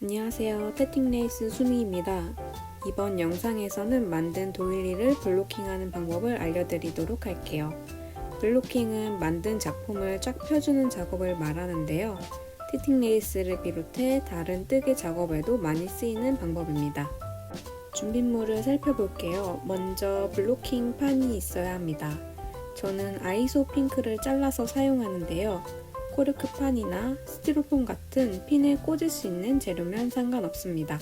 안녕하세요. 테팅레이스 수미입니다. 이번 영상에서는 만든 도일리를 블로킹하는 방법을 알려드리도록 할게요. 블로킹은 만든 작품을 쫙 펴주는 작업을 말하는데요. 테팅레이스를 비롯해 다른 뜨개 작업에도 많이 쓰이는 방법입니다. 준비물을 살펴볼게요. 먼저 블로킹 판이 있어야 합니다. 저는 아이소 핑크를 잘라서 사용하는데요. 코르크판이나 스티로폼 같은 핀을 꽂을 수 있는 재료면 상관없습니다.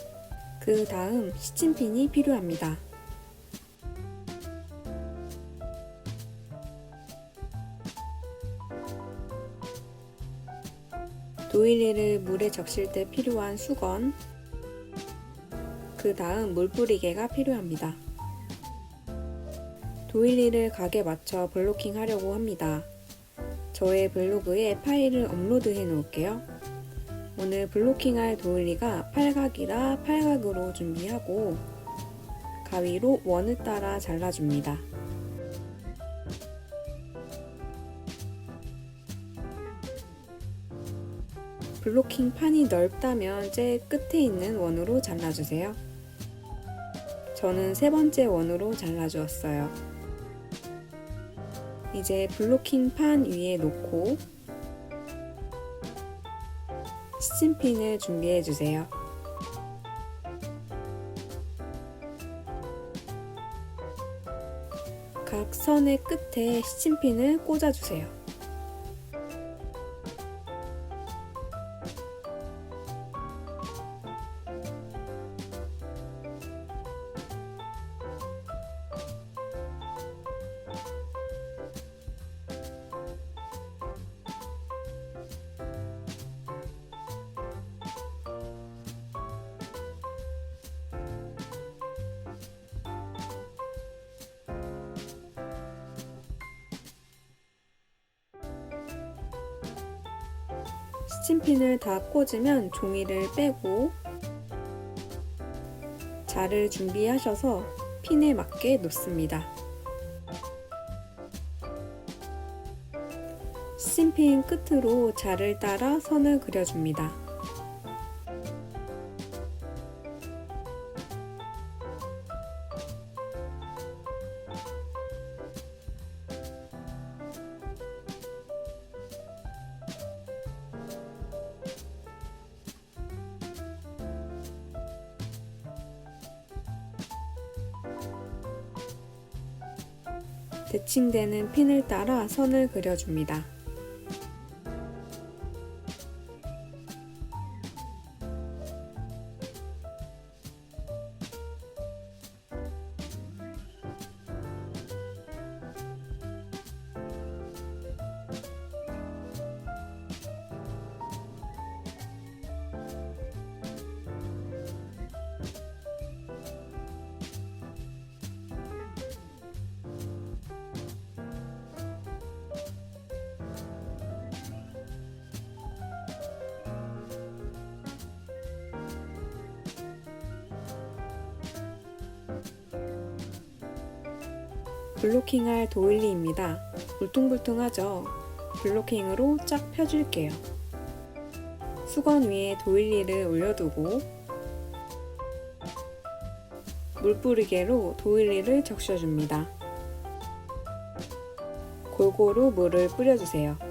그 다음 시침핀이 필요합니다. 도일리를 물에 적실 때 필요한 수건, 그 다음 물뿌리개가 필요합니다. 도일리를 각에 맞춰 블로킹 하려고 합니다. 저의 블로그에 파일을 업로드해 놓을게요. 오늘 블로킹할 도일리가 팔각이라 팔각으로 준비하고 가위로 원을 따라 잘라줍니다. 블로킹 판이 넓다면 제일 끝에 있는 원으로 잘라주세요. 저는 세 번째 원으로 잘라주었어요. 이제 블로킹 판 위에 놓고 시침핀을 준비해 주세요. 각 선의 끝에 시침핀을 꽂아 주세요. 시침핀을 다 꽂으면 종이를 빼고 자를 준비하셔서 핀에 맞게 놓습니다. 시침핀 끝으로 자를 따라 선을 그려줍니다. 대칭되는 핀을 따라 선을 그려줍니다. 블로킹할 도일리입니다. 울퉁불퉁하죠? 블로킹으로 쫙 펴줄게요. 수건 위에 도일리를 올려두고 물뿌리개로 도일리를 적셔줍니다. 골고루 물을 뿌려주세요.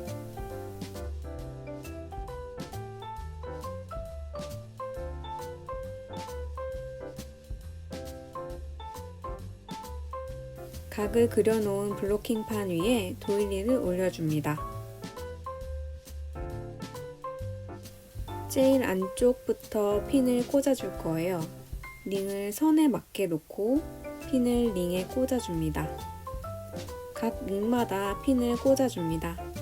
각을 그려놓은 블로킹 판 위에 도일리를 올려줍니다. 제일 안쪽부터 핀을 꽂아줄 거예요. 링을 선에 맞게 놓고 핀을 링에 꽂아줍니다. 각 링마다 핀을 꽂아줍니다.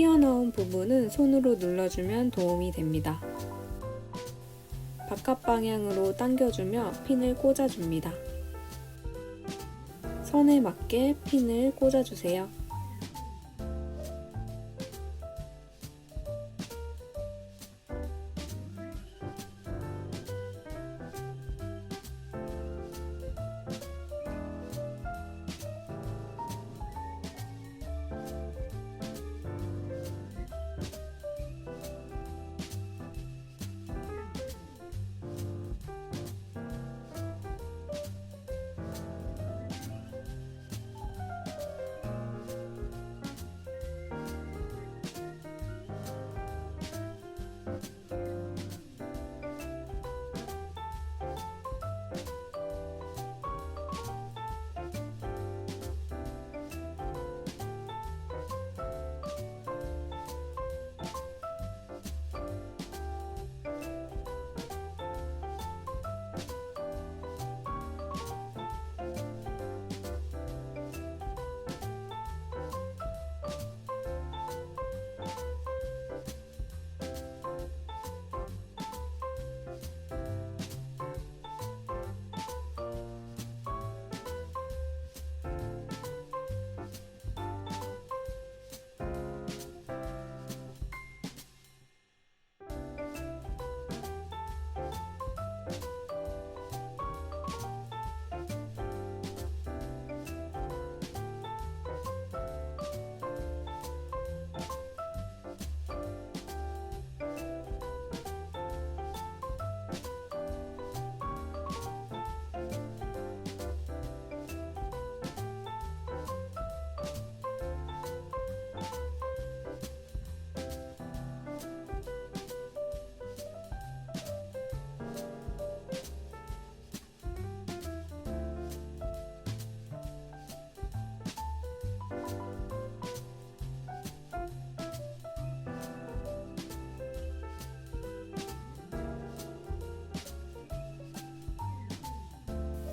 튀어나온 부분은 손으로 눌러주면 도움이 됩니다. 바깥 방향으로 당겨주며 핀을 꽂아줍니다. 선에 맞게 핀을 꽂아주세요.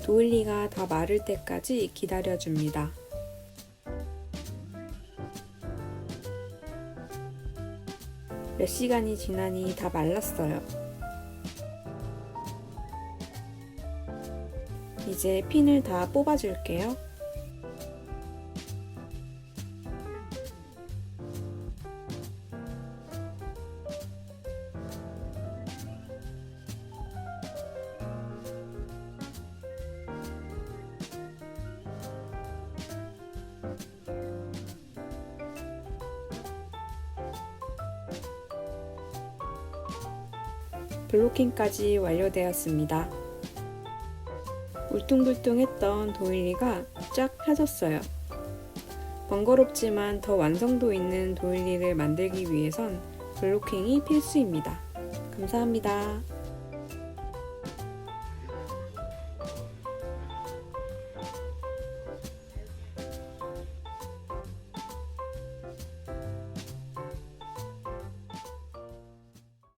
도일리가 다 마를 때까지 기다려줍니다. 몇 시간이 지나니 다 말랐어요. 이제 핀을 다 뽑아줄게요. 블로킹까지 완료되었습니다. 울퉁불퉁했던 도일리가 쫙 펴졌어요. 번거롭지만 더 완성도 있는 도일리를 만들기 위해선 블로킹이 필수입니다. 감사합니다.